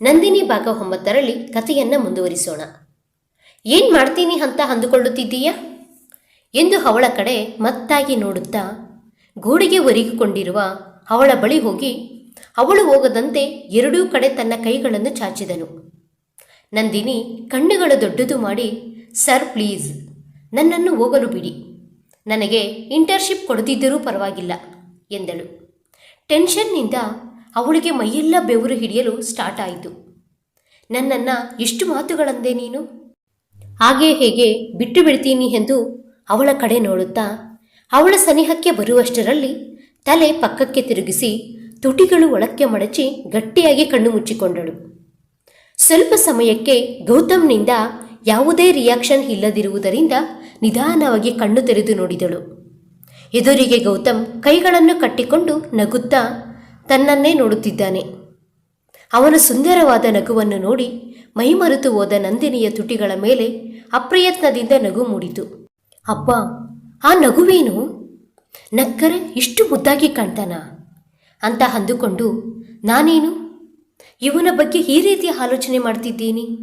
ನಂದಿನಿ ಭಾಗ ಒಂಬತ್ತರಲ್ಲಿ ಕಥೆಯನ್ನ ಮುಂದುವರಿಸೋಣ. ಏನ್ ಮಾಡ್ತೀನಿ ಅಂತ ಅಂದುಕೊಳ್ಳುತ್ತಿದ್ದೀಯಾ? ಎಂದು ಅವಳ ಕಡೆ ಮತ್ತಾಗಿ ನೋಡುತ್ತಾ ಗೋಡೆಗೆ ಒರಿಗಿಕೊಂಡಿರುವ ಅವಳ ಬಳಿ ಹೋಗಿ ಅವಳು ಹೋಗದಂತೆ ಎರಡೂ ಕಡೆ ತನ್ನ ಕೈಗಳನ್ನು ಚಾಚಿದನು. ನಂದಿನಿ ಕಣ್ಣುಗಳು ದೊಡ್ಡದು ಮಾಡಿ, ಸರ್, ಪ್ಲೀಸ್, ನನ್ನನ್ನು ಹೋಗಲು ಬಿಡಿ. ನನಗೆ ಇಂಟರ್ನ್ಶಿಪ್ ಕೊಡದಿದ್ದರೂ ಪರವಾಗಿಲ್ಲ, ಎಂದಳು. ಟೆನ್ಷನ್ನಿಂದ ಅವಳಿಗೆ ಮೈಯೆಲ್ಲ ಬೆವರು ಹಿಡಿಯಲು ಸ್ಟಾರ್ಟ್ ಆಯಿತು. ನನ್ನನ್ನು ಎಷ್ಟು ಮಾತುಗಳಂದೆ ನೀನು? ಹಾಗೆ ಹೇಗೆ ಬಿಟ್ಟು ಬಿಡ್ತೀನಿ ಎಂದು ಅವಳ ಕಡೆ ನೋಡುತ್ತಾ, ಅವಳ ಸನಿಹಕ್ಕೆ ಬರುವಷ್ಟರಲ್ಲಿ ತಲೆ ಪಕ್ಕಕ್ಕೆ ತಿರುಗಿಸಿ ತುಟಿಗಳು ಒಳಕ್ಕೆ ಮಡಚಿ ಗಟ್ಟಿಯಾಗಿ ಕಣ್ಣು ಮುಚ್ಚಿಕೊಂಡಳು. ಸ್ವಲ್ಪ ಸಮಯಕ್ಕೆ ಗೌತಮ್ನಿಂದ ಯಾವುದೇ ರಿಯಾಕ್ಷನ್ ಇಲ್ಲದಿರುವುದರಿಂದ ನಿಧಾನವಾಗಿ ಕಣ್ಣು ತೆರೆದು ನೋಡಿದಳು. ಎದುರಿಗೆ ಗೌತಮ್ ಕೈಗಳನ್ನು ಕಟ್ಟಿಕೊಂಡು ನಗುತ್ತಾ ತನ್ನನ್ನೇ ನೋಡುತ್ತಿದ್ದಾನೆ. ಅವನ ಸುಂದರವಾದ ನಗುವನ್ನು ನೋಡಿ ಮೈಮರೆತು ಹೋದ ನಂದಿನಿಯ ತುಟಿಗಳ ಮೇಲೆ ಅಪ್ರಯತ್ನದಿಂದ ನಗು ಮೂಡಿತು. ಅಪ್ಪ ಆ ನಗುವೇನು? ನಕ್ಕರೆ ಇಷ್ಟು ಮುದ್ದಾಗಿ ಕಾಣ್ತಾನ? ಅಂತ ಅಂದುಕೊಂಡು, ನಾನೇನು? ಇವನ ಬಗ್ಗೆ ಈ ರೀತಿ ಆಲೋಚನೆ ಮಾಡ್ತಿದ್ದೀನಿ?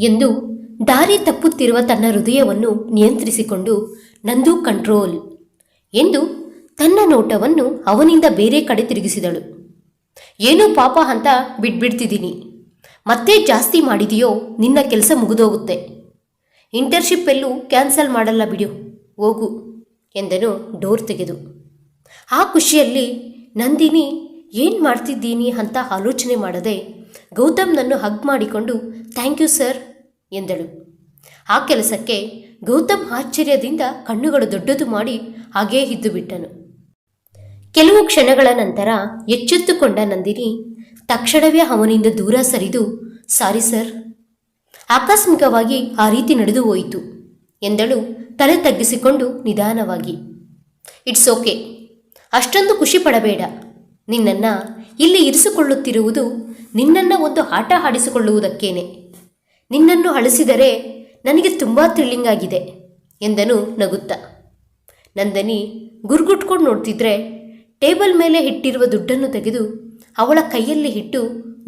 ಎಂದು ದಾರಿ ತಪ್ಪುತ್ತಿರುವ ತನ್ನ ಹೃದಯವನ್ನು ನಿಯಂತ್ರಿಸಿಕೊಂಡು, ನಂದು ಕಂಟ್ರೋಲ್ ಎಂದು ತನ್ನ ನೋಟವನ್ನು ಅವನಿಂದ ಬೇರೆ ಕಡೆ ತಿರುಗಿಸಿದಳು. ಏನೋ ಪಾಪ ಅಂತ ಬಿಟ್ಬಿಡ್ತಿದ್ದೀನಿ. ಮತ್ತೆ ಜಾಸ್ತಿ ಮಾಡಿದೆಯೋ ನಿನ್ನ ಕೆಲಸ ಮುಗಿದೋಗುತ್ತೆ. ಇಂಟರ್ನ್ಶಿಪ್ ಎಲ್ಲೂ ಕ್ಯಾನ್ಸಲ್ ಮಾಡಲ್ಲ ಬಿಡು, ಹೋಗು ಎಂದನು ಡೋರ್ ತೆಗೆದು. ಆ ಖುಷಿಯಲ್ಲಿ, ನಂದಿನಿ, ಏನು ಮಾಡ್ತಿದ್ದೀನಿ ಅಂತ ಆಲೋಚನೆ ಮಾಡದೆ ಗೌತಮ್ನನ್ನು ಹಗ್ ಮಾಡಿಕೊಂಡು, ಥ್ಯಾಂಕ್ ಯು ಸರ್ ಎಂದಳು. ಆ ಕೆಲಸಕ್ಕೆ ಗೌತಮ್ ಆಶ್ಚರ್ಯದಿಂದ ಕಣ್ಣುಗಳು ದೊಡ್ಡದು ಮಾಡಿ ಹಾಗೇ ಇದ್ದು ಬಿಟ್ಟನು ಕೆಲವು ಕ್ಷಣಗಳ ನಂತರ ಎಚ್ಚೆತ್ತುಕೊಂಡ ನಂದಿನಿ ತಕ್ಷಣವೇ ಅವನಿಂದ ದೂರ ಸರಿದು, ಸಾರಿ ಸರ್. ಆಕಸ್ಮಿಕವಾಗಿ ಆ ರೀತಿ ನಡೆದು ಹೋಯಿತು ಎಂದಳು ತಲೆ ತಗ್ಗಿಸಿಕೊಂಡು ನಿಧಾನವಾಗಿ. It's okay. ಅಷ್ಟೊಂದು ಖುಷಿ ಪಡಬೇಡ. ನಿನ್ನನ್ನು ಇಲ್ಲಿ ಇರಿಸಿಕೊಳ್ಳುತ್ತಿರುವುದು ನಿನ್ನನ್ನು ಒಂದು ಆಟ ಆಡಿಸಿಕೊಳ್ಳುವುದಕ್ಕೇನೆ. ನಿನ್ನನ್ನು ಅಳಿಸಿದರೆ ನನಗೆ ತುಂಬ ಥ್ರಿಲ್ಲಿಂಗ್ ಆಗಿದೆ ಎಂದನು ನಗುತ್ತ. ನಂದನಿ ಗುರ್ಗುಟ್ಕೊಂಡು ನೋಡ್ತಿದ್ರೆ ಟೇಬಲ್ ಮೇಲೆ ಇಟ್ಟಿರುವ ದುಡ್ಡನ್ನು ತೆಗೆದು ಅವಳ ಕೈಯಲ್ಲಿ ಇಟ್ಟು,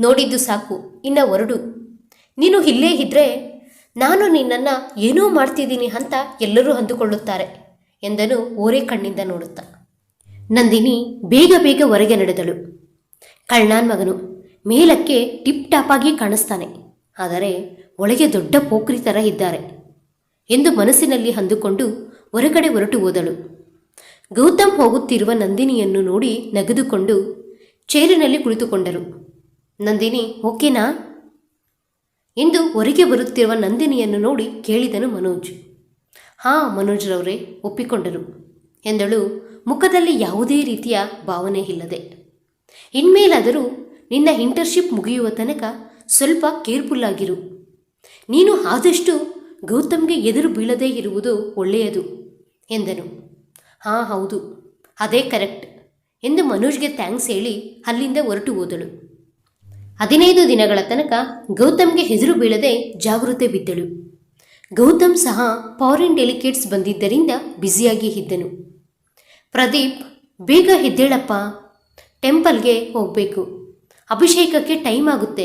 ನೋಡಿದ್ದು ಸಾಕು, ಇನ್ನ ಹೊರಡು ನೀನು ಇಲ್ಲೇ ಇದ್ರೆ ನಾನು ನಿನ್ನನ್ನು ಏನೋ ಮಾಡ್ತಿದ್ದೀನಿ ಅಂತ ಎಲ್ಲರೂ ಅಂದುಕೊಳ್ಳುತ್ತಾರೆ ಎಂದನು ಓರೆ ಕಣ್ಣಿಂದ ನೋಡುತ್ತಾ. ನಂದಿನಿ ಬೇಗ ಬೇಗ ಹೊರಗೆ ನಡೆದಳು. ಕಳ್ಳಾನ್ ಮಗನು, ಮೇಲಕ್ಕೆ ಟಿಪ್ ಟಾಪಾಗಿ ಕಾಣಿಸ್ತಾನೆ, ಆದರೆ ಒಳಗೆ ದೊಡ್ಡ ಪೋಖ್ರಿ ಥರ ಇದ್ದಾರೆ ಎಂದು ಮನಸ್ಸಿನಲ್ಲಿ ಅಂದುಕೊಂಡು ಹೊರಗಡೆ ಹೊರಟು ಹೋದಳು. ಗೌತಮ್ ಹೋಗುತ್ತಿರುವ ನಂದಿನಿಯನ್ನು ನೋಡಿ ನಗೆದುಕೊಂಡು ಚೇರಿನಲ್ಲಿ ಕುಳಿತುಕೊಂಡರು. ನಂದಿನಿ, ಓಕೆನಾ? ಎಂದು ಹೊರಗೆ ಬರುತ್ತಿರುವ ನಂದಿನಿಯನ್ನು ನೋಡಿ ಕೇಳಿದನು ಮನೋಜ್. ಹಾಂ, ಮನೋಜ್ರವರೇ, ಒಪ್ಪಿಕೊಂಡರು. ಎಂದಳು, ಮುಖದಲ್ಲಿ ಯಾವುದೇ ರೀತಿಯ ಭಾವನೆ ಇಲ್ಲದೆ. ಇನ್ಮೇಲಾದರೂ ನಿನ್ನ ಇಂಟರ್ನ್ಶಿಪ್ ಮುಗಿಯುವ ತನಕ ಸ್ವಲ್ಪ ಕೇರ್ಫುಲ್ ಆಗಿರು. ನೀನು ಆದಷ್ಟು ಗೌತಮ್ಗೆ ಎದುರು ಬೀಳದೇ ಇರುವುದು ಒಳ್ಳೆಯದು, ಎಂದನು. ಹಾಂ, ಹೌದು. ಅದೇ ಕರೆಕ್ಟ್. ಎಂದು ಮನೋಜ್ಗೆ ಥ್ಯಾಂಕ್ಸ್ ಹೇಳಿ ಅಲ್ಲಿಂದ ಹೊರಟು ಹೋದಳು. ಹದಿನೈದು ದಿನಗಳ ತನಕ ಗೌತಮ್ಗೆ ಹೆಸರು ಬೀಳದೆ ಜಾಗೃತೆ ಬಿದ್ದಳು. ಗೌತಮ್ ಸಹ ಫಾರಿನ್ ಡೆಲಿಕೇಟ್ಸ್ ಬಂದಿದ್ದರಿಂದ ಬ್ಯುಸಿಯಾಗಿ ಇದ್ದನು. ಪ್ರದೀಪ್, ಬೇಗ ಎದ್ದೇಳಪ್ಪ. ಟೆಂಪಲ್ಗೆ ಹೋಗಬೇಕು. ಅಭಿಷೇಕಕ್ಕೆ ಟೈಮ್ ಆಗುತ್ತೆ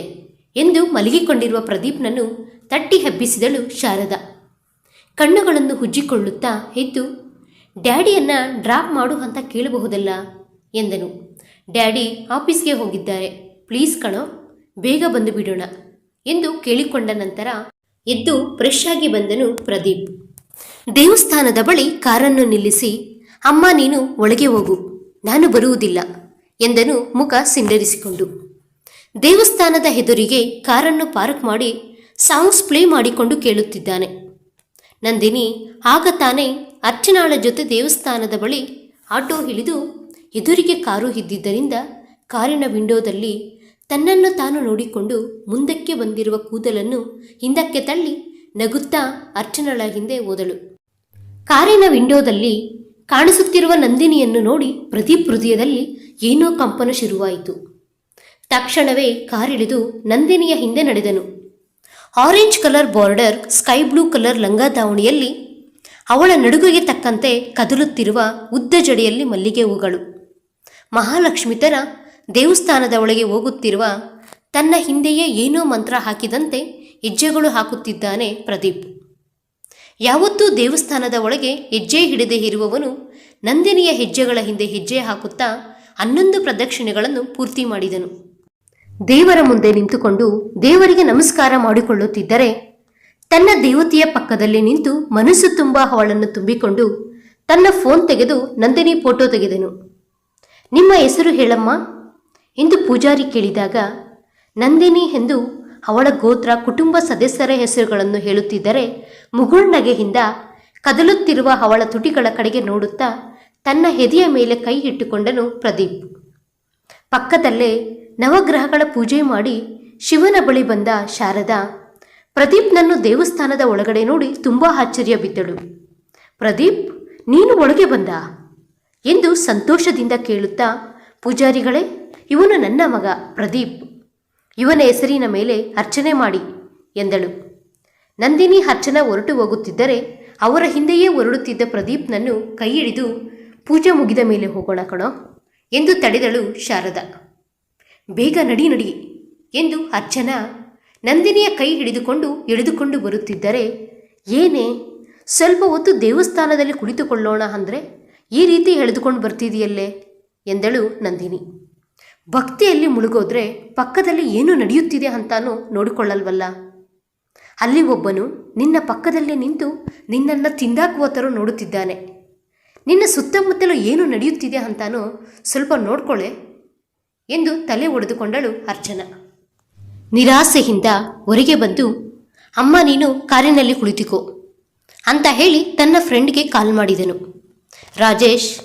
ಎಂದು ಮಲಗಿಕೊಂಡಿರುವ ಪ್ರದೀಪ್ನನ್ನು ತಟ್ಟಿ ಹಬ್ಬಿಸಿದಳು ಶಾರದಾ. ಕಣ್ಣುಗಳನ್ನು ಹುಜ್ಜಿಕೊಳ್ಳುತ್ತಾ ಎದ್ದು ಡ್ಯಾಡಿಯನ್ನ ಡ್ರಾಪ್ ಮಾಡು ಅಂತ ಕೇಳಬಹುದಲ್ಲ? ಎಂದನು. ಡ್ಯಾಡಿ ಆಫೀಸ್ಗೆ ಹೋಗಿದ್ದಾರೆ. ಪ್ಲೀಸ್ ಕಣೋ, ಬೇಗ ಬಂದು ಬಿಡೋಣ ಎಂದು ಕೇಳಿಕೊಂಡ ನಂತರ ಎದ್ದು ಫ್ರೆಶ್ ಆಗಿ ಬಂದನು ಪ್ರದೀಪ್. ದೇವಸ್ಥಾನದ ಬಳಿ ಕಾರನ್ನು ನಿಲ್ಲಿಸಿ, ಅಮ್ಮ ನೀನು ಒಳಗೆ ಹೋಗು, ನಾನು ಬರುವುದಿಲ್ಲ ಎಂದನು ಮುಖ ಸಿಂಡರಿಸಿಕೊಂಡು. ದೇವಸ್ಥಾನದ ಎದುರಿಗೆ ಕಾರನ್ನು ಪಾರ್ಕ್ ಮಾಡಿ ಸಾಂಗ್ಸ್ ಪ್ಲೇ ಮಾಡಿಕೊಂಡು ಕೇಳುತ್ತಿದ್ದಾನೆ. ನಂದಿನಿ ಆಗ ತಾನೇ ಅರ್ಚನಾಳ ಜೊತೆ ದೇವಸ್ಥಾನದ ಬಳಿ ಆಟೋ ಇಳಿದು ಎದುರಿಗೆ ಕಾರು ಇದ್ದಿದ್ದರಿಂದ ಕಾರಿನ ವಿಂಡೋದಲ್ಲಿ ತನ್ನನ್ನು ತಾನು ನೋಡಿಕೊಂಡು ಮುಂದಕ್ಕೆ ಬಂದಿರುವ ಕೂದಲನ್ನು ಹಿಂದಕ್ಕೆ ತಳ್ಳಿ ನಗುತ್ತಾ ಅರ್ಚನಳ ಹಿಂದೆ ಓದಳು ಕಾರಿನ ವಿಂಡೋದಲ್ಲಿ ಕಾಣಿಸುತ್ತಿರುವ ನಂದಿನಿಯನ್ನು ನೋಡಿ ಪ್ರದೀಪ್ ಹೃದಯದಲ್ಲಿ ಏನೋ ಕಂಪನ ಶುರುವಾಯಿತು. ತಕ್ಷಣವೇ ಕಾರಿಳಿದು ನಂದಿನಿಯ ಹಿಂದೆ ನಡೆದನು. Orange colour border, sky blue colour ಲಂಗ ದಾವಣಿಯಲ್ಲಿ ಅವಳ ನಡುಗೆಗೆ ತಕ್ಕಂತೆ ಕದಲುತ್ತಿರುವ ಉದ್ದ ಜಡೆಯಲ್ಲಿ ಮಲ್ಲಿಗೆ ಹೂಗಳು. ಮಹಾಲಕ್ಷ್ಮಿ ಥರ ದೇವಸ್ಥಾನದ ಒಳಗೆ ಹೋಗುತ್ತಿರುವ ತನ್ನ ಹಿಂದೆಯೇ ಏನೋ ಮಂತ್ರ ಹಾಕಿದಂತೆ ಹೆಜ್ಜೆಗಳು ಹಾಕುತ್ತಿದ್ದಾನೆ ಪ್ರದೀಪ್. ಯಾವತ್ತೂ ದೇವಸ್ಥಾನದ ಒಳಗೆ ಹೆಜ್ಜೆ ಹಿಡಿದೇ ಇರುವವನು ನಂದಿನಿಯ ಹೆಜ್ಜೆಗಳ ಹಿಂದೆ ಹೆಜ್ಜೆ ಹಾಕುತ್ತಾ ಹನ್ನೊಂದು ಪ್ರದಕ್ಷಿಣೆಗಳನ್ನು ಪೂರ್ತಿ ಮಾಡಿದನು. ದೇವರ ಮುಂದೆ ನಿಂತುಕೊಂಡು ದೇವರಿಗೆ ನಮಸ್ಕಾರ ಮಾಡಿಕೊಳ್ಳುತ್ತಿದ್ದರೆ ತನ್ನ ದೇವತೆಯ ಪಕ್ಕದಲ್ಲಿ ನಿಂತು ಮನಸ್ಸು ತುಂಬ ಅವಳನ್ನು ತುಂಬಿಕೊಂಡು ತನ್ನ ಫೋನ್ ತೆಗೆದು ನಂದಿನಿ ಫೋಟೋ ತೆಗೆದನು. ನಿಮ್ಮ ಹೆಸರು ಹೇಳಮ್ಮ? ಎಂದು ಪೂಜಾರಿ ಕೇಳಿದಾಗ, ನಂದಿನಿ ಎಂದು ಅವಳ ಗೋತ್ರ ಕುಟುಂಬ ಸದಸ್ಯರ ಹೆಸರುಗಳನ್ನು ಹೇಳುತ್ತಿದ್ದರೆ ಮುಗುಳ್ನಗೆಯಿಂದ ಕದಲುತ್ತಿರುವ ಅವಳ ತುಟಿಗಳ ಕಡೆಗೆ ನೋಡುತ್ತಾ ತನ್ನ ಹೆದೆಯ ಮೇಲೆ ಕೈ ಇಟ್ಟುಕೊಂಡನು ಪ್ರದೀಪ್. ಪಕ್ಕದಲ್ಲೇ ನವಗ್ರಹಗಳ ಪೂಜೆ ಮಾಡಿ ಶಿವನ ಬಳಿ ಬಂದ ಶಾರದಾ, ಪ್ರದೀಪ್ನನ್ನು ದೇವಸ್ಥಾನದ ಒಳಗಡೆ ನೋಡಿ ತುಂಬ ಆಶ್ಚರ್ಯ ಬಿದ್ದಳು. ಪ್ರದೀಪ್, ನೀನು ಒಳಗೆ ಬಂದ? ಎಂದು ಸಂತೋಷದಿಂದ ಕೇಳುತ್ತಾ, ಪೂಜಾರಿಗಳೇ, ಇವನು ನನ್ನ ಮಗ ಪ್ರದೀಪ್, ಇವನ ಹೆಸರಿನ ಮೇಲೆ ಅರ್ಚನೆ ಮಾಡಿ ಎಂದಳು. ನಂದಿನಿ ಅರ್ಚನ ಹೊರಟು ಹೋಗುತ್ತಿದ್ದರೆ ಅವರ ಹಿಂದೆಯೇ ಹೊರಡುತ್ತಿದ್ದ ಪ್ರದೀಪ್ನನ್ನು ಕೈ ಹಿಡಿದು ಪೂಜೆ ಮುಗಿದ ಮೇಲೆ ಹೋಗೋಣ ಕಣೋ ಎಂದು ತಡೆದಳು ಶಾರದಾ. ಬೇಗ ನಡಿ ನಡಿ ಎಂದು ಅರ್ಚನಾ ನಂದಿನಿಯ ಕೈ ಹಿಡಿದುಕೊಂಡು ಎಳೆದುಕೊಂಡು ಬರುತ್ತಿದ್ದರೆ, ಏನೇ ಸ್ವಲ್ಪ ಹೊತ್ತು ದೇವಸ್ಥಾನದಲ್ಲಿ ಕುಳಿತುಕೊಳ್ಳೋಣ ಅಂದರೆ ಈ ರೀತಿ ಎಳೆದುಕೊಂಡು ಬರ್ತಿದೆಯಲ್ಲೇ ಎಂದಳು ನಂದಿನಿ. ಭಕ್ತಿಯಲ್ಲಿ ಮುಳುಗೋದ್ರೆ ಪಕ್ಕದಲ್ಲಿ ಏನು ನಡೆಯುತ್ತಿದೆ ಅಂತಾನೂ ನೋಡಿಕೊಳ್ಳಲ್ವಲ್ಲ. ಅಲ್ಲಿ ಒಬ್ಬನು ನಿನ್ನ ಪಕ್ಕದಲ್ಲಿ ನಿಂತು ನಿನ್ನನ್ನು ತಿಂದಾಕುವ ಥರ ನೋಡುತ್ತಿದ್ದಾನೆ. ನಿನ್ನ ಸುತ್ತಮುತ್ತಲೂ ಏನು ನಡೆಯುತ್ತಿದೆ ಅಂತಾನೂ ಸ್ವಲ್ಪ ನೋಡ್ಕೊಳ್ಳೆ ಎಂದು ತಲೆ ಒಡೆದುಕೊಂಡಳು ಅರ್ಚನಾ. ನಿರಾಸೆಯಿಂದ ಹೊರಗೆ ಬಂದು, ಅಮ್ಮ, ನೀನು ಕಾರಿನಲ್ಲಿ ಕುಳಿತುಕೋ ಅಂತ ಹೇಳಿ ತನ್ನ ಫ್ರೆಂಡ್ಗೆ ಕಾಲ್ ಮಾಡಿದನು. ರಾಜೇಶ್,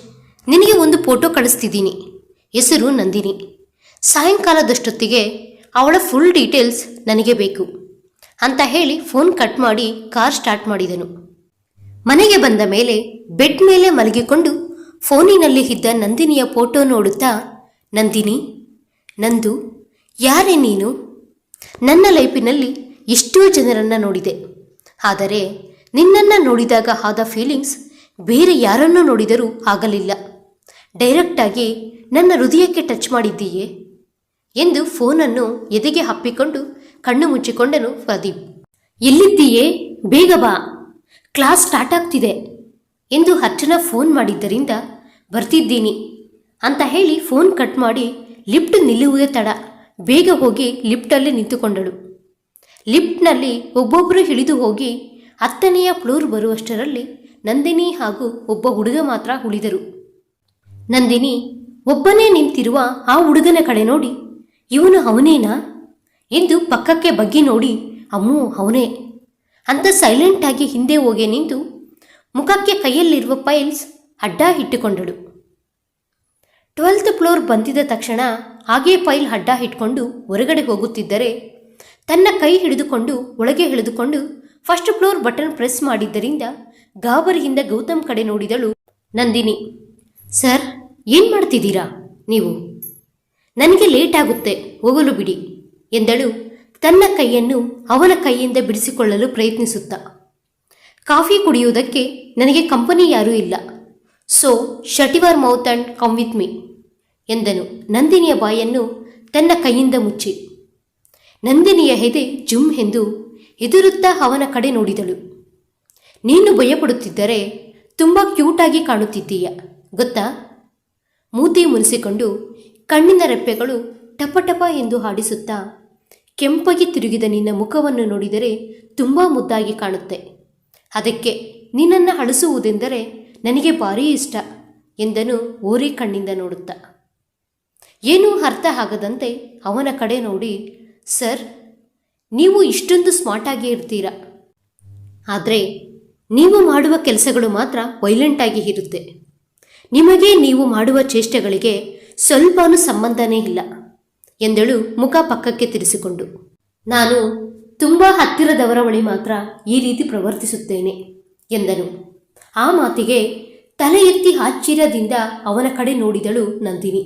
ನಿನಗೆ ಒಂದು ಫೋಟೋ ಕಳಿಸ್ತಿದ್ದೀನಿ. ಹೆಸರು ನಂದಿನಿ. ಸಾಯಂಕಾಲದಷ್ಟೊತ್ತಿಗೆ ಅವಳ ಫುಲ್ ಡೀಟೇಲ್ಸ್ ನನಗೆ ಬೇಕು ಅಂತ ಹೇಳಿ ಫೋನ್ ಕಟ್ ಮಾಡಿ ಕಾರ್ ಸ್ಟಾರ್ಟ್ ಮಾಡಿದನು. ಮನೆಗೆ ಬಂದ ಮೇಲೆ ಬೆಡ್ ಮೇಲೆ ಮಲಗಿಕೊಂಡು ಫೋನಿನಲ್ಲಿ ಇದ್ದ ನಂದಿನಿಯ ಫೋಟೋ ನೋಡುತ್ತಾ ನಂದಿನಿ, ನಂದು, ಯಾರೇ ನೀನು? ನನ್ನ ಲೈಫಿನಲ್ಲಿ ಎಷ್ಟೋ ಜನರನ್ನು ನೋಡಿದೆ. ಆದರೆ ನಿನ್ನನ್ನು ನೋಡಿದಾಗ ಆದ ಫೀಲಿಂಗ್ಸ್ ಬೇರೆ ಯಾರನ್ನು ನೋಡಿದರೂ ಆಗಲಿಲ್ಲ. ಡೈರೆಕ್ಟಾಗಿ ನನ್ನ ಹೃದಯಕ್ಕೆ ಟಚ್ ಮಾಡಿದ್ದೀಯೇ? ಎಂದು ಫೋನನ್ನು ಎದೆಗೆ ಹಪ್ಪಿಕೊಂಡು ಕಣ್ಣು ಮುಚ್ಚಿಕೊಂಡನು ಪ್ರದೀಪ್. ಎಲ್ಲಿದ್ದೀಯೇ? ಬೇಗ ಬಾ. ಕ್ಲಾಸ್ ಸ್ಟಾರ್ಟ್ ಆಗ್ತಿದೆ. ಎಂದು ಅರ್ಚನಾ ಫೋನ್ ಮಾಡಿದ್ದರಿಂದ ಬರ್ತಿದ್ದೀನಿ. ಅಂತ ಹೇಳಿ ಫೋನ್ ಕಟ್ ಮಾಡಿ ಲಿಫ್ಟ್ ನಿಲ್ಲುವುದೇ ತಡ. ಬೇಗ ಹೋಗಿ ಲಿಫ್ಟಲ್ಲಿ ನಿಂತುಕೊಂಡಳು. ಲಿಫ್ಟ್ನಲ್ಲಿ ಒಬ್ಬೊಬ್ಬರು ಹಿಡಿದು ಹೋಗಿ ಹತ್ತನೆಯ ಫ್ಲೋರ್ ಬರುವಷ್ಟರಲ್ಲಿ ನಂದಿನಿ ಹಾಗೂ ಒಬ್ಬ ಹುಡುಗ ಮಾತ್ರ ಉಳಿದರು. ನಂದಿನಿ ಒಬ್ಬನೇ ನಿಂತಿರುವ ಆ ಹುಡುಗನ ಕಡೆ ನೋಡಿ, ಇವನು ಅವನೇನಾ? ಎಂದು ಪಕ್ಕಕ್ಕೆ ಬಗ್ಗಿ ನೋಡಿ, ಅಮ್ಮು, ಅವನೇ. ಅಂತ ಸೈಲೆಂಟಾಗಿ ಹಿಂದೆ ಹೋಗಿ ನಿಂತು ಮುಖಕ್ಕೆ ಕೈಯಲ್ಲಿರುವ ಪೈಲ್ಸ್ ಅಡ್ಡ ಇಟ್ಟುಕೊಂಡಳು. ಟ್ವೆಲ್ತ್ ಫ್ಲೋರ್ ಬಂದಿದ್ದ ತಕ್ಷಣ ಹಾಗೇ ಫೈಲ್ ಅಡ್ಡ ಇಟ್ಕೊಂಡು ಹೊರಗಡೆ ಹೋಗುತ್ತಿದ್ದರೆ ತನ್ನ ಕೈ ಹಿಡಿದುಕೊಂಡು ಒಳಗೆ ಹಿಡಿದುಕೊಂಡು ಫಸ್ಟ್ ಫ್ಲೋರ್ ಬಟನ್ ಪ್ರೆಸ್ ಮಾಡಿದ್ದರಿಂದ ಗಾಬರಿಯಿಂದ ಗೌತಮ್ ಕಡೆ ನೋಡಿದಳು, ನಂದಿನಿ, ಸರ್, ಏನು ಮಾಡ್ತಿದ್ದೀರಾ ನೀವು? ನನಗೆ ಲೇಟ್ ಆಗುತ್ತೆ, ಹೋಗಲು ಬಿಡಿ, ಎಂದಳು ತನ್ನ ಕೈಯನ್ನು ಅವನ ಕೈಯಿಂದ ಬಿಡಿಸಿಕೊಳ್ಳಲು ಪ್ರಯತ್ನಿಸುತ್ತಾ. ಕಾಫಿ ಕುಡಿಯುವುದಕ್ಕೆ ನನಗೆ ಕಂಪನಿ ಯಾರೂ ಇಲ್ಲ. So shut your mouth and come with me ಎಂದನು. ನಂದಿನಿಯ ಬಾಯನ್ನು ತನ್ನ ಕೈಯಿಂದ ಮುಚ್ಚಿ. ನಂದಿನಿಯ ಹೆದೆ ಜುಮ್ ಎಂದು ಎದುರುತ್ತಾ ಅವನ ಕಡೆ ನೋಡಿದಳು. ನೀನು ಭಯಪಡುತ್ತಿದ್ದರೆ ತುಂಬ ಕ್ಯೂಟಾಗಿ ಕಾಣುತ್ತಿದ್ದೀಯ, ಗೊತ್ತಾ? ಮೂತಿ ಮುನಿಸಿಕೊಂಡು ಕಣ್ಣಿನ ರೆಪ್ಪೆಗಳು ಟಪಟಪ ಎಂದು ಹಾಡಿಸುತ್ತಾ ಕೆಂಪಗೆ ತಿರುಗಿದ ನಿನ್ನ ಮುಖವನ್ನು ನೋಡಿದರೆ ತುಂಬ ಮುದ್ದಾಗಿ ಕಾಣುತ್ತೆ. ಅದಕ್ಕೆ ನಿನ್ನನ್ನು ಅಳಿಸುವುದೆಂದರೆ ನನಗೆ ಭಾರೀ ಇಷ್ಟ ಎಂದನು ಓರೆ ಕಣ್ಣಿಂದ ನೋಡುತ್ತಾ. ಏನೂ ಅರ್ಥ ಆಗದಂತೆ ಅವನ ಕಡೆ ನೋಡಿ, ಸರ್, ನೀವು ಇಷ್ಟೊಂದು ಸ್ಮಾರ್ಟಾಗಿ ಇರ್ತೀರಾ? ಆದರೆ ನೀವು ಮಾಡುವ ಕೆಲಸಗಳು ಮಾತ್ರ ವೈಲೆಂಟಾಗಿ ಇರುತ್ತೆ. ನಿಮಗೆ ನೀವು ಮಾಡುವ ಚೇಷ್ಟೆಗಳಿಗೆ ಸ್ವಲ್ಪನೂ ಸಂಬಂಧನೇ ಇಲ್ಲ, ಎಂದಳು ಮುಖ ಪಕ್ಕಕ್ಕೆ ತಿರಿಸಿಕೊಂಡು. ನಾನು ತುಂಬ ಹತ್ತಿರದವರ ಬಳಿ ಮಾತ್ರ ಈ ರೀತಿ ಪ್ರವರ್ತಿಸುತ್ತೇನೆ, ಎಂದನು. ಆ ಮಾತಿಗೆ ತಲೆ ಎತ್ತಿ ಆಶ್ಚರ್ಯದಿಂದ ಅವನ ಕಡೆ ನೋಡಿದಳು ನಂದಿನಿ.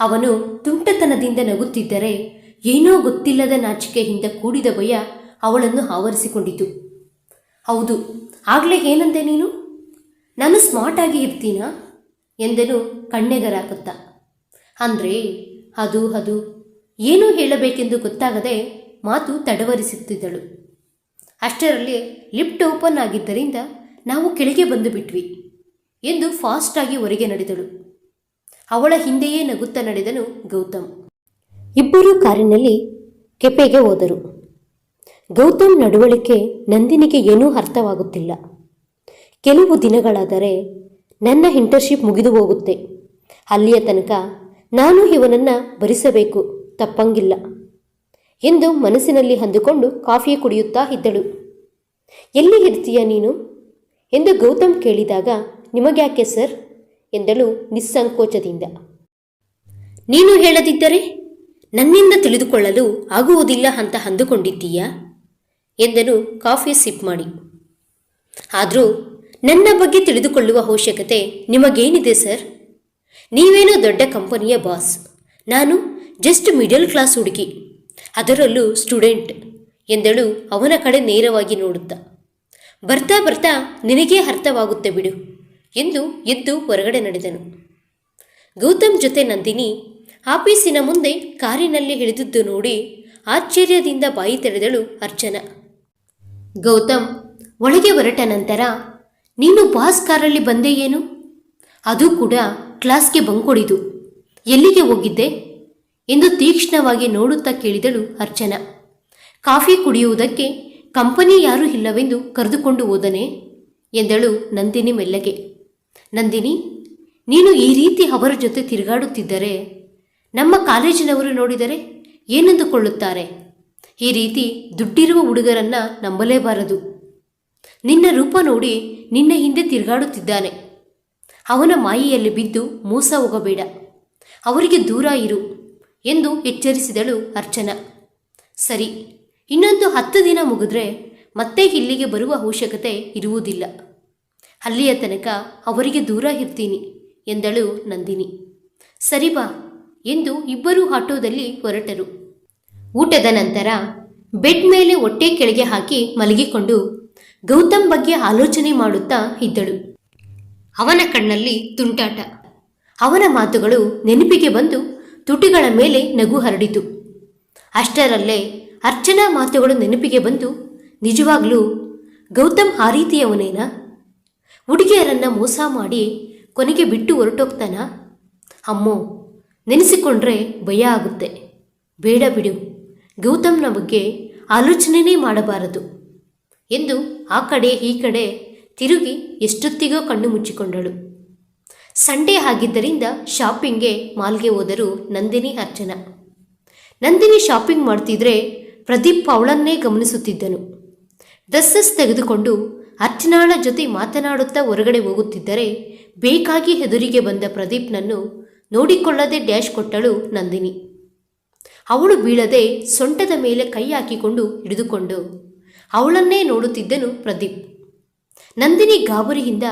ಅವನು ತುಂಟತನದಿಂದ ನಗುತ್ತಿದ್ದರೆ ಏನೋ ಗೊತ್ತಿಲ್ಲದ ನಾಚಿಕೆಯಿಂದ ಕೂಡಿದ ಭಯ ಅವಳನ್ನು ಆವರಿಸಿಕೊಂಡಿತು. ಹೌದು, ಆಗಲೇ ಏನಂದೆ ನೀನು? ನಾನು ಸ್ಮಾರ್ಟ್ ಆಗಿ ಇರ್ತೀನಾ? ಎಂದನು ಕಣ್ಣೆಗರಾಕುತ್ತಾ. ಅಂದರೆ, ಅದು ಅದು, ಏನು ಹೇಳಬೇಕೆಂದು ಗೊತ್ತಾಗದೆ ಮಾತು ತಡವರಿಸುತ್ತಿದ್ದಳು. ಅಷ್ಟರಲ್ಲಿ ಲಿಫ್ಟ್ ಓಪನ್ ಆಗಿದ್ದರಿಂದ ನಾವು ಕೆಳಗೆ ಬಂದು ಬಿಟ್ವಿ ಎಂದು ಫಾಸ್ಟಾಗಿ ಹೊರಗೆ ನಡೆದಳು. ಅವಳ ಹಿಂದೆಯೇ ನಗುತ್ತಾ ನಡೆದನು ಗೌತಮ್. ಇಬ್ಬರೂ ಕಾರಿನಲ್ಲಿ ಕೆಪೆಗೆ ಹೋದರು. ಗೌತಮ್ ನಡವಳಿಕೆ ನಂದಿನಿಗೆ ಏನೂ ಅರ್ಥವಾಗುತ್ತಿಲ್ಲ. ಕೆಲವು ದಿನಗಳಾದರೆ ನನ್ನ ಇಂಟರ್ನ್ಶಿಪ್ ಮುಗಿದು ಹೋಗುತ್ತೆ. ಅಲ್ಲಿಯ ತನಕ ನಾನು ಇವನನ್ನು ಭರಿಸಬೇಕು, ತಪ್ಪಂಗಿಲ್ಲ ಎಂದು ಮನಸ್ಸಿನಲ್ಲಿ ಅಂದುಕೊಂಡು ಕಾಫಿ ಕುಡಿಯುತ್ತಾ ಇದ್ದಳು. ಎಲ್ಲಿ ಇರ್ತೀಯ ನೀನು? ಎಂದು ಗೌತಮ್ ಕೇಳಿದಾಗ, ನಿಮಗ್ಯಾಕೆ ಸರ್? ಎಂದಳು ನಿಸ್ಸಂಕೋಚದಿಂದ. ನೀನು ಹೇಳದಿದ್ದರೆ ನನ್ನಿಂದ ತಿಳಿದುಕೊಳ್ಳಲು ಆಗುವುದಿಲ್ಲ ಅಂತ ಅಂದುಕೊಂಡಿದ್ದೀಯಾ? ಎಂದನು ಕಾಫಿ ಸಿಪ್ ಮಾಡಿ. ಆದರೂ ನನ್ನ ಬಗ್ಗೆ ತಿಳಿದುಕೊಳ್ಳುವ ಅವಶ್ಯಕತೆ ನಿಮಗೇನಿದೆ ಸರ್? ನೀವೇನೋ ದೊಡ್ಡ ಕಂಪನಿಯ ಬಾಸ್. ನಾನು ಜಸ್ಟ್ ಮಿಡಲ್ ಕ್ಲಾಸ್ ಹುಡುಗಿ. ಅದರಲ್ಲೂ ಸ್ಟೂಡೆಂಟ್ ಎಂದಳು ಅವನ ಕಡೆ ನೇರವಾಗಿ ನೋಡುತ್ತಾ. ಬರ್ತಾ ಬರ್ತಾ ನಿನಗೇ ಅರ್ಥವಾಗುತ್ತೆ ಬಿಡು. ಎಂದು ಎದ್ದು ಹೊರಗಡೆ ನಡೆದನು. ಗೌತಮ್ ಜೊತೆ ನಂದಿನಿ ಆಫೀಸಿನ ಮುಂದೆ ಕಾರಿನಲ್ಲಿ ಹಿಡಿದಿದ್ದು ನೋಡಿ ಆಶ್ಚರ್ಯದಿಂದ ಬಾಯಿ ತೆರೆದಳು ಅರ್ಚನ. ಗೌತಮ್, ಒಳಗೆ ಹೊರಟ ನಂತರ ನೀನು ಬಾಸ್ ಕಾರಲ್ಲಿ ಬಂದೆ ಏನು? ಅದು ಕೂಡ ಕ್ಲಾಸ್ಗೆ ಬಂಕೊಡಿದು. ಎಲ್ಲಿಗೆ ಹೋಗಿದ್ದೆ? ಎಂದು ತೀಕ್ಷ್ಣವಾಗಿ ನೋಡುತ್ತಾ ಕೇಳಿದಳು ಅರ್ಚನ. ಕಾಫಿ ಕುಡಿಯುವುದಕ್ಕೆ ಕಂಪನಿ ಯಾರೂ ಇಲ್ಲವೆಂದು ಕರೆದುಕೊಂಡು ಹೋದನೆ ಎಂದಳು ನಂದಿನಿ ಮೆಲ್ಲಗೆ. ನಂದಿನಿ, ನೀನು ಈ ರೀತಿ ಅವರ ಜೊತೆ ತಿರುಗಾಡುತ್ತಿದ್ದರೆ, ನಮ್ಮ ಕಾಲೇಜಿನವರು ನೋಡಿದರೆ ಏನೆಂದುಕೊಳ್ಳುತ್ತಾರೆ? ಈ ರೀತಿ ದುಡ್ಡಿರುವ ಹುಡುಗರನ್ನ ನಂಬಲೇಬಾರದು. ನಿನ್ನ ರೂಪ ನೋಡಿ ನಿನ್ನ ಹಿಂದೆ ತಿರುಗಾಡುತ್ತಿದ್ದಾನೆ. ಅವನ ಮಾಯಿಯಲ್ಲಿ ಬಿದ್ದು ಮೋಸ ಹೋಗಬೇಡ. ಅವರಿಗೆ ದೂರ ಇರು ಎಂದು ಎಚ್ಚರಿಸಿದಳು ಅರ್ಚನಾ. ಸರಿ, ಇನ್ನೊಂದು ಹತ್ತು ದಿನ ಮುಗಿದ್ರೆ ಮತ್ತೆ ಇಲ್ಲಿಗೆ ಬರುವ ಅವಶ್ಯಕತೆ ಇರುವುದಿಲ್ಲ. ಅಲ್ಲಿಯ ತನಕ ಅವರಿಗೆ ದೂರ ಇರ್ತೀನಿ ಎಂದಳು ನಂದಿನಿ. ಸರಿ ಬಾ ಎಂದು ಇಬ್ಬರೂ ಆಟೋದಲ್ಲಿ ಹೊರಟರು. ಊಟದ ನಂತರ ಬೆಡ್ ಮೇಲೆ ಹೊಟ್ಟೆ ಕೆಳಗೆ ಹಾಕಿ ಮಲಗಿಕೊಂಡು ಗೌತಮ್ ಬಗ್ಗೆ ಆಲೋಚನೆ ಮಾಡುತ್ತಾ ಇದ್ದಳು. ಅವನ ಕಣ್ಣಲ್ಲಿ ತುಂಟಾಟ. ಅವನ ಮಾತುಗಳು ನೆನಪಿಗೆ ಬಂದು ತುಟಿಗಳ ಮೇಲೆ ನಗು ಹರಡಿತು. ಅಷ್ಟರಲ್ಲೇ ಅರ್ಚನಾ ಮಾತುಗಳು ನೆನಪಿಗೆ ಬಂದು ನಿಜವಾಗ್ಲೂ ಗೌತಮ್ ಆ ರೀತಿಯವನೇನಾ? ಹುಡುಗಿಯರನ್ನ ಮೋಸ ಮಾಡಿ ಕೊನೆಗೆ ಬಿಟ್ಟು ಹೊರಟೋಗ್ತಾನ? ಅಮ್ಮೋ, ನೆನೆಸಿಕೊಂಡ್ರೆ ಭಯ ಆಗುತ್ತೆ. ಬೇಡ ಬಿಡು. ಗೌತಮ್ನ ಬಗ್ಗೆ ಆಲೋಚನೆನೇ ಮಾಡಬಾರದು ಎಂದು ಆ ಕಡೆ ಈ ಕಡೆ ತಿರುಗಿ ಎಷ್ಟೊತ್ತಿಗೋ ಕಣ್ಣು ಮುಚ್ಚಿಕೊಂಡಳು. ಸಂಡೇ ಆಗಿದ್ದರಿಂದ ಶಾಪಿಂಗ್ಗೆ ಮಾಲ್ಗೆ ಹೋದರು ನಂದಿನಿ ಅರ್ಚನ. ನಂದಿನಿ ಶಾಪಿಂಗ್ ಮಾಡ್ತಿದ್ರೆ ಪ್ರದೀಪ್ ಅವಳನ್ನೇ ಗಮನಿಸುತ್ತಿದ್ದನು. ಡ್ರೆಸ್ಸಸ್ ತೆಗೆದುಕೊಂಡು ಅರ್ಚನಾಳ ಜೊತೆ ಮಾತನಾಡುತ್ತಾ ಹೊರಗಡೆ ಹೋಗುತ್ತಿದ್ದರೆ ಬೇಕಾಗಿ ಹೆದುರಿಗೆ ಬಂದ ಪ್ರದೀಪ್ನನ್ನು ನೋಡಿಕೊಳ್ಳದೆ ಡ್ಯಾಶ್ ಕೊಟ್ಟಳು ನಂದಿನಿ. ಅವಳು ಬೀಳದೆ ಸೊಂಟದ ಮೇಲೆ ಕೈ ಹಾಕಿಕೊಂಡು ಹಿಡಿದುಕೊಂಡು, ಅವಳನ್ನೇ ನೋಡುತ್ತಿದ್ದನು ಪ್ರದೀಪ್. ನಂದಿನಿ ಗಾಬರಿಯಿಂದ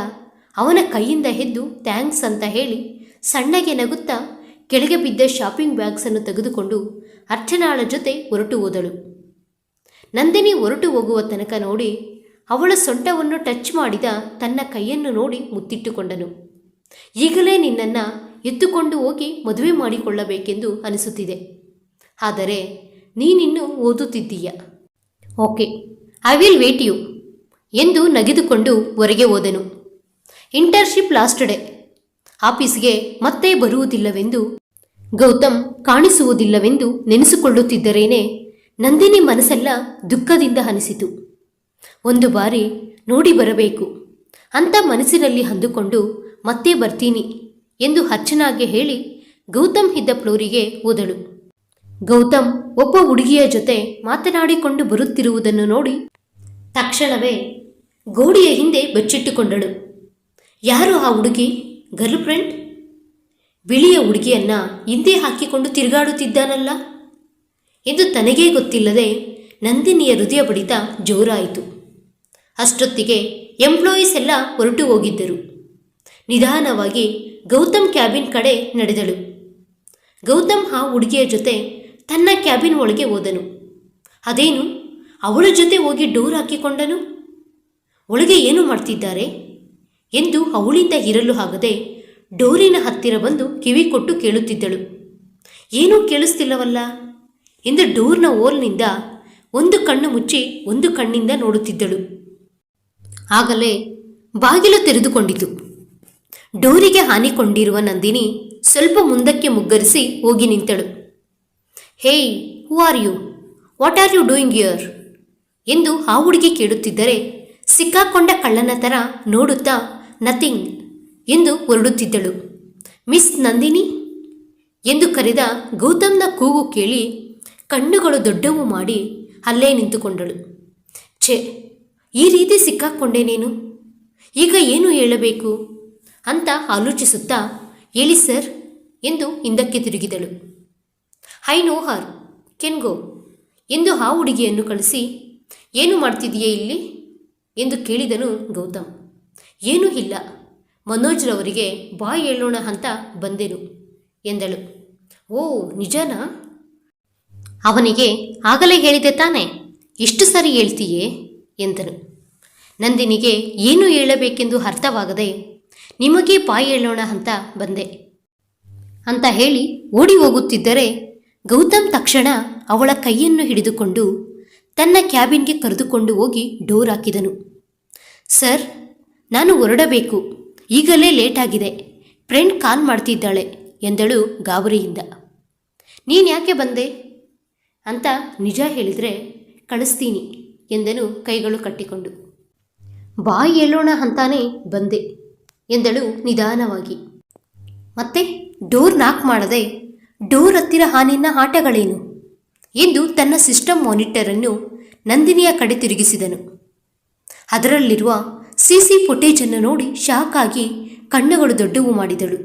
ಅವನ ಕೈಯಿಂದ ಎದ್ದು ಥ್ಯಾಂಕ್ಸ್ ಅಂತ ಹೇಳಿ ಸಣ್ಣಗೆ ನಗುತ್ತಾ ಕೆಳಗೆ ಬಿದ್ದ ಶಾಪಿಂಗ್ ಬ್ಯಾಗ್ಸನ್ನು ತೆಗೆದುಕೊಂಡು ಅರ್ಚನಾಳ ಜೊತೆ ಹೊರಟು ಹೋದಳು. ನಂದಿನಿ ಹೊರಟು ಹೋಗುವ ತನಕ ನೋಡಿ ಅವಳ ಸೊಂಟವನ್ನು ಟಚ್ ಮಾಡಿದ ತನ್ನ ಕೈಯನ್ನು ನೋಡಿ ಮುತ್ತಿಟ್ಟುಕೊಂಡನು. ಈಗಲೇ ನಿನ್ನನ್ನು ಎತ್ತುಕೊಂಡು ಹೋಗಿ ಮದುವೆ ಮಾಡಿಕೊಳ್ಳಬೇಕೆಂದು ಅನಿಸುತ್ತಿದೆ. ಆದರೆ ನೀನಿನ್ನು ಓದುತ್ತಿದ್ದೀಯ. Okay, I will wait you ಎಂದು ನಗೆದುಕೊಂಡು ಹೊರಗೆ ಹೋದನು. Internship last day. ಆಫೀಸ್ಗೆ ಮತ್ತೆ ಬರುವುದಿಲ್ಲವೆಂದು, ಗೌತಮ್ ಕಾಣಿಸುವುದಿಲ್ಲವೆಂದು ನೆನೆಸಿಕೊಳ್ಳುತ್ತಿದ್ದರೇನೆ ನಂದಿನಿ ಮನಸ್ಸೆಲ್ಲ ದುಃಖದಿಂದ ಅನಿಸಿತು. ಒಂದು ಬಾರಿ ನೋಡಿ ಬರಬೇಕು. ಅಂತ ಮನಸ್ಸಿನಲ್ಲಿ ಅಂದುಕೊಂಡು, ಮತ್ತೆ ಬರ್ತೀನಿ ಎಂದು ಹರ್ಚನಾಗೆ ಹೇಳಿ ಗೌತಮ್ ಇದ್ದ ಫ್ಲೋರಿಗೆ ಹೋದಳು. ಗೌತಮ್ ಒಬ್ಬ ಹುಡುಗಿಯ ಜೊತೆ ಮಾತನಾಡಿಕೊಂಡು ಬರುತ್ತಿರುವುದನ್ನು ನೋಡಿ ತಕ್ಷಣವೇ ಗೋಡೆಯ ಹಿಂದೆ ಬಚ್ಚಿಟ್ಟುಕೊಂಡಳು. ಯಾರು ಆ ಹುಡುಗಿ? Girlfriend? ಬಿಳಿಯ ಹುಡುಗಿಯನ್ನ ಹಿಂದೆ ಹಾಕಿಕೊಂಡು ತಿರುಗಾಡುತ್ತಿದ್ದಾನಲ್ಲ ಎಂದು ತನಗೇ ಗೊತ್ತಿಲ್ಲದೆ ನಂದಿನಿಯ ಹೃದಯ ಬಡಿತ ಜೋರಾಯಿತು. ಅಷ್ಟೊತ್ತಿಗೆ ಎಂಪ್ಲಾಯೀಸ್ ಎಲ್ಲ ಹೊರಟು ಹೋಗಿದ್ದರು. ನಿಧಾನವಾಗಿ ಗೌತಮ್ ಕ್ಯಾಬಿನ್ ಕಡೆ ನಡೆದಳು. ಗೌತಮ್ ಆ ಹುಡುಗಿಯ ಜೊತೆ ತನ್ನ ಕ್ಯಾಬಿನ್ ಒಳಗೆ ಹೋದನು. ಅದೇನು? ಅವಳ ಜೊತೆ ಹೋಗಿ ಡೋರ್ ಹಾಕಿಕೊಂಡನು? ಒಳಗೆ ಏನು ಮಾಡ್ತಿದ್ದಾರೆ? ಎಂದು ಅವಳಿಂದ ಇರಲು ಆಗದೆ ಡೋರಿನ ಹತ್ತಿರ ಬಂದು ಕಿವಿ ಕೊಟ್ಟು ಕೇಳುತ್ತಿದ್ದಳು. ಏನೂ ಕೇಳಿಸ್ತಿಲ್ಲವಲ್ಲ? ಎಂದು ಡೋರ್ನ ಓಲ್ನಿಂದ ಒಂದು ಕಣ್ಣು ಮುಚ್ಚಿ ಒಂದು ಕಣ್ಣಿಂದ ನೋಡುತ್ತಿದ್ದಳು. ಆಗಲೇ ಬಾಗಿಲು ತೆರೆದುಕೊಂಡಿತು. ಡೋರಿಗೆ ಹಾನಿಕೊಂಡಿರುವ ನಂದಿನಿ ಸ್ವಲ್ಪ ಮುಂದಕ್ಕೆ ಮುಗ್ಗರಿಸಿ ಹೋಗಿ ನಿಂತಳು. Hey who are you what are you doing ಯರ್ ಎಂದು ಆ ಹುಡುಗಿ ಕೇಳುತ್ತಿದ್ದರೆ ಸಿಕ್ಕಾಕೊಂಡ ಕಳ್ಳನ ಥರ ನೋಡುತ್ತಾ ನಥಿಂಗ್ ಎಂದು ಹೊರಡುತ್ತಿದ್ದಳು. ಮಿಸ್ ನಂದಿನಿ? ಎಂದು ಕರೆದ ಗೌತಮ್ನ ಕೂಗು ಕೇಳಿ ಕಣ್ಣುಗಳು ದೊಡ್ಡವು ಮಾಡಿ ಅಲ್ಲೇ ನಿಂತುಕೊಂಡಳು. ಛೇ, ಈ ರೀತಿ ಸಿಕ್ಕಾಕ್ಕೊಂಡೆ ನೀನು? ಈಗ ಏನು ಹೇಳಬೇಕು? ಅಂತ ಆಲೋಚಿಸುತ್ತಾ ಹೇಳಿ ಸರ್ ಎಂದು ಹಿಂದಕ್ಕೆ ತಿರುಗಿದಳು. I know her can go ಎಂದು ಆ ಹುಡುಗಿಯನ್ನು ಕಳಿಸಿ, ಏನು ಮಾಡ್ತಿದೆಯೇ ಇಲ್ಲಿ? ಎಂದು ಕೇಳಿದನು ಗೌತಮ್. ಏನೂ ಇಲ್ಲ ಮನೋಜ್ರವರಿಗೆ ಬಾಯ್ ಹೇಳೋಣ ಅಂತ ಬಂದೆನು, ಎಂದಳು. ಓ, ನಿಜನಾ? ಅವನಿಗೆ ಆಗಲೇ ಹೇಳಿದೆ ತಾನೆ, ಇಷ್ಟು ಸರಿ ಹೇಳ್ತೀಯೇ? ಎಂದನು. ನಂದಿನಿಗೆ ಏನು ಹೇಳಬೇಕೆಂದು ಅರ್ಥವಾಗದೆ, ನಿಮಗೆ ಬಾಯಿ ಹೇಳೋಣ ಅಂತ ಬಂದೆ. ಅಂತ ಹೇಳಿ ಓಡಿ ಹೋಗುತ್ತಿದ್ದರೆ ಗೌತಮ್ ತಕ್ಷಣ ಅವಳ ಕೈಯನ್ನು ಹಿಡಿದುಕೊಂಡು ತನ್ನ ಕ್ಯಾಬಿನ್ಗೆ ಕರೆದುಕೊಂಡು ಹೋಗಿ ಡೋರ್ ಹಾಕಿದನು. ಸರ್, ನಾನು ಹೊರಡಬೇಕು, ಈಗಲೇ ಲೇಟ್ ಆಗಿದೆ ಫ್ರೆಂಡ್ ಕಾಲ್ ಮಾಡ್ತಿದ್ದಾಳೆ, ಎಂದಳು ಗಾಬರಿಯಿಂದ. ನೀನು ಯಾಕೆ ಬಂದೆ? ಅಂತ ನಿಜ ಹೇಳಿದರೆ ಕಳಿಸ್ತೀನಿ ಎಂದನು ಕೈಗಳು ಕಟ್ಟಿಕೊಂಡು. ಬಾಯಿ ಹೇಳೋಣ ಅಂತಾನೆ ಬಂದೆ ಎಂದಳು ನಿಧಾನವಾಗಿ. ಮತ್ತೆ ಡೋರ್ ನಾಕ್ ಮಾಡದೆ ಡೋರ್ ಹತ್ತಿರ ಹಾನಿನ ಆಟಗಳೇನು ಎಂದು ತನ್ನ ಸಿಸ್ಟಮ್ ಮಾನಿಟರನ್ನು ನಂದಿನಿಯ ಕಡೆ ತಿರುಗಿಸಿದನು. ಅದರಲ್ಲಿರುವ ಸಿಸಿ ಫುಟೇಜನ್ನು ನೋಡಿ ಶಾಕ್ ಆಗಿ ಕಣ್ಣುಗಳು ದೊಡ್ಡವು ಮಾಡಿದಳು.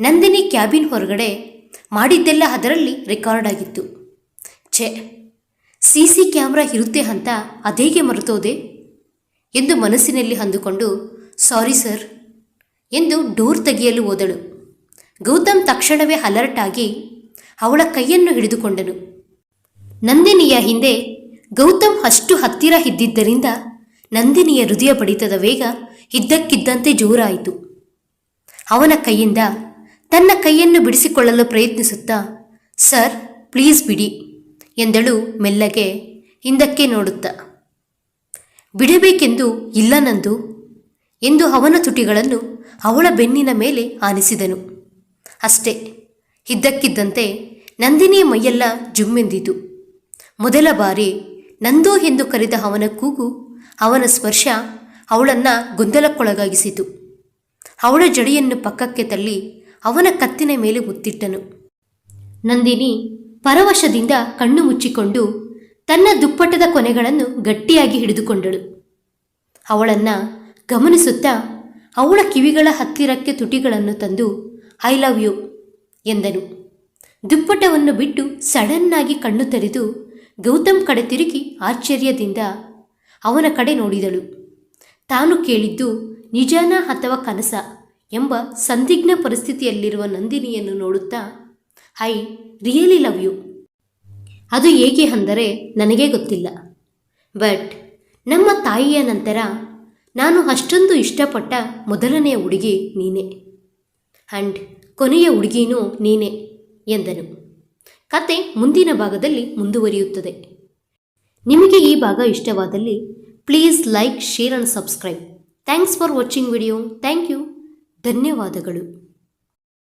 ನಂದಿನಿ ಕ್ಯಾಬಿನ್ ಹೊರಗಡೆ ಮಾಡಿದ್ದೆಲ್ಲ ಅದರಲ್ಲಿ ರೆಕಾರ್ಡ್ ಆಗಿತ್ತು. ಛೆ ಸಿ ಸಿ ಕ್ಯಾಮ್ರಾ ಇರುತ್ತೆ ಅಂತ ಅದೇಗೆ ಮರೆತೋದೆ? ಎಂದು ಮನಸ್ಸಿನಲ್ಲಿ ಅಂದುಕೊಂಡು, ಸಾರಿ ಸರ್, ಎಂದು ಡೋರ್ ತೆಗೆಯಲು ಹೋದಳು. ಗೌತಮ್ ತಕ್ಷಣವೇ ಅಲರ್ಟ್ ಆಗಿ ಅವಳ ಕೈಯನ್ನು ಹಿಡಿದುಕೊಂಡನು. ನಂದಿನಿಯ ಹಿಂದೆ ಗೌತಮ್ ಅಷ್ಟು ಹತ್ತಿರ ಇದ್ದಿದ್ದರಿಂದ ನಂದಿನಿಯ ಹೃದಯ ಬಡಿತದ ವೇಗ ಇದ್ದಕ್ಕಿದ್ದಂತೆ ಜೋರಾಯಿತು. ಅವನ ಕೈಯಿಂದ ತನ್ನ ಕೈಯನ್ನು ಬಿಡಿಸಿಕೊಳ್ಳಲು ಪ್ರಯತ್ನಿಸುತ್ತಾ, ಸರ್, ಪ್ಲೀಸ್ ಬಿಡಿ. ಎಂದಳು ಮೆಲ್ಲಗೆ. ಹಿಂದಕ್ಕೆ ನೋಡುತ್ತ. ಬಿಡಬೇಕೆಂದು ಇಲ್ಲ ನಂದು ಎಂದು ಅವನ ತುಟಿಗಳನ್ನು ಅವಳ ಬೆನ್ನಿನ ಮೇಲೆ ಆನಿಸಿದನು. ಅಷ್ಟೇ, ಇದ್ದಕ್ಕಿದ್ದಂತೆ ನಂದಿನಿಯ ಮೈಯೆಲ್ಲ ಜುಮ್ಮೆಂದಿತು. ಮೊದಲ ಬಾರಿ ನಂದು ಎಂದು ಕರೆದ ಅವನ ಕೂಗು ಅವನ ಸ್ಪರ್ಶ ಅವಳನ್ನು ಗೊಂದಲಕ್ಕೊಳಗಾಗಿಸಿತು. ಅವಳ ಜಡೆಯನ್ನು ಪಕ್ಕಕ್ಕೆ ತಳ್ಳಿ ಅವನ ಕತ್ತಿನ ಮೇಲೆ ಮುತ್ತಿಟ್ಟನು ನಂದಿನಿ ಪರವಶದಿಂದ ಕಣ್ಣು ಮುಚ್ಚಿಕೊಂಡು ತನ್ನ ದುಪ್ಪಟ್ಟದ ಕೊನೆಗಳನ್ನು ಗಟ್ಟಿಯಾಗಿ ಹಿಡಿದುಕೊಂಡಳು. ಅವಳನ್ನ ಗಮನಿಸುತ್ತಾ ಅವಳ ಕಿವಿಗಳ ಹತ್ತಿರಕ್ಕೆ ತುಟಿಗಳನ್ನು ತಂದು ಐ ಲವ್ ಯು ಎಂದನು. ದುಪ್ಪಟವನ್ನು ಬಿಟ್ಟು ಸಡನ್ನಾಗಿ ಕಣ್ಣು ತೆರೆದು ಗೌತಮ್ ಕಡೆ ತಿರುಗಿ ಆಶ್ಚರ್ಯದಿಂದ ಅವನ ಕಡೆ ನೋಡಿದಳು. ತಾನು ಕೇಳಿದ್ದು, ನಿಜಾನ ಅಥವಾ ಕನಸ? ಎಂಬ ಸಂದಿಗ್ಧ ಪರಿಸ್ಥಿತಿಯಲ್ಲಿರುವ ನಂದಿನಿಯನ್ನು ನೋಡುತ್ತಾ ಐ ರಿಯಲಿ ಲವ್ ಯು? ಅದು ಏಕೆ ಅಂದರೆ ನನಗೆ ಗೊತ್ತಿಲ್ಲ. ಬಟ್ ನಮ್ಮ ತಾಯಿಯ ನಂತರ ನಾನು ಅಷ್ಟೊಂದು ಇಷ್ಟಪಟ್ಟ ಮೊದಲನೆಯ ಹುಡುಗಿ ನೀನೇ. ಆ್ಯಂಡ್ ಕೊನೆಯ ಹುಡುಗಿನೂ ನೀನೇ ಎಂದನು. ಕತೆ ಮುಂದಿನ ಭಾಗದಲ್ಲಿ ಮುಂದುವರಿಯುತ್ತದೆ. ನಿಮಗೆ ಈ ಭಾಗ ಇಷ್ಟವಾದಲ್ಲಿ please like, share and subscribe. Thanks for watching video. Thank you. ಧನ್ಯವಾದಗಳು.